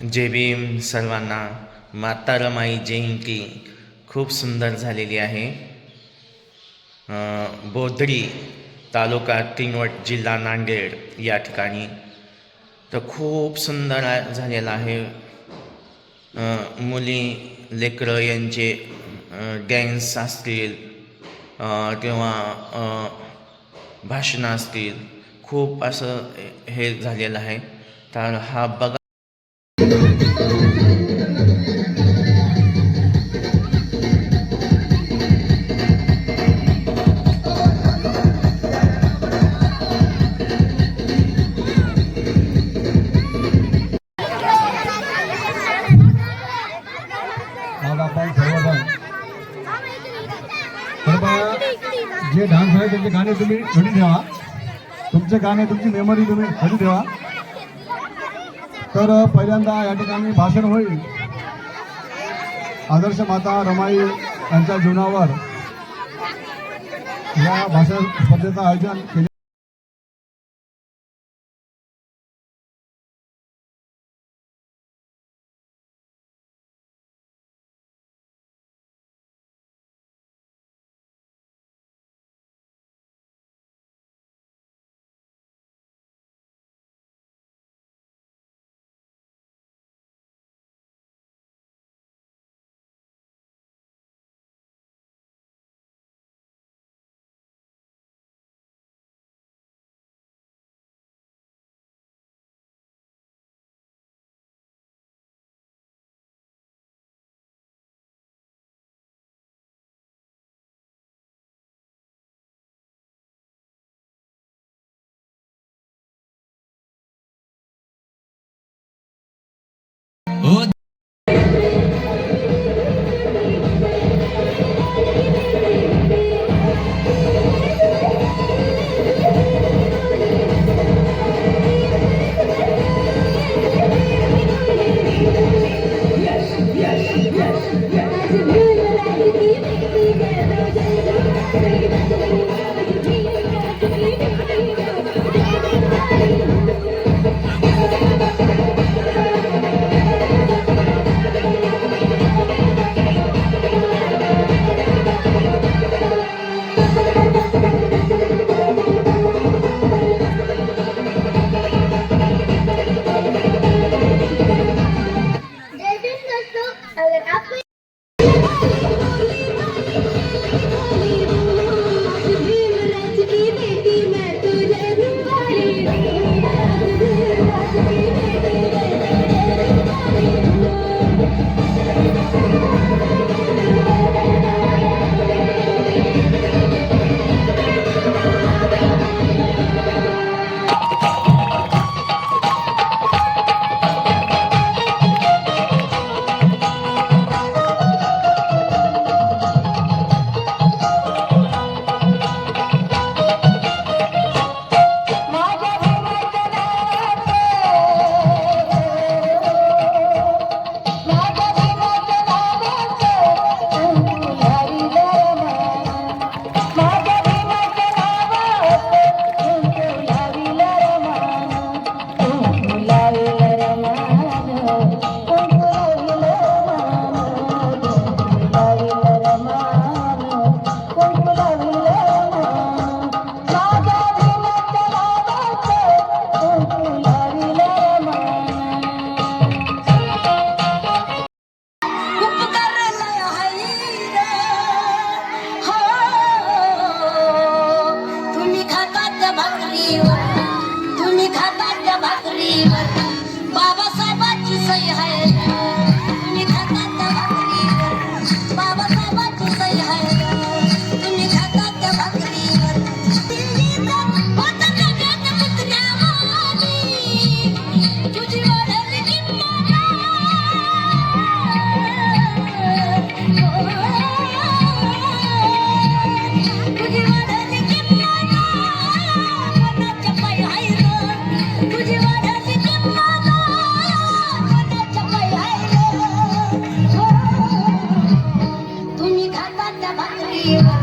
जे भीम सर्वांना माता रमाई जयंती खूप सुंदर झालेली आहे. बोधडी तालुका तिनवट जिल्हा नांदेड या ठिकाणी तर खूप सुंदर झालेला झालेलं आहे मुली लेकरं यांचे डॅन्स असतील किंवा भाषणं असतील खूप असं हे झालेलं आहे. तर हा बघा जे डान्स आहे त्यांचे गाणे तुम्ही घडी ठेवा तुमचे गाणे तुमची मेमरी तुम्ही घडी ठेवा तर पहिल्यांदा या ठिकाणी भाषण होईल. आदर्श माता रमाई यांच्या जीवनावर या भाषण स्पर्धेचं आयोजन केले you.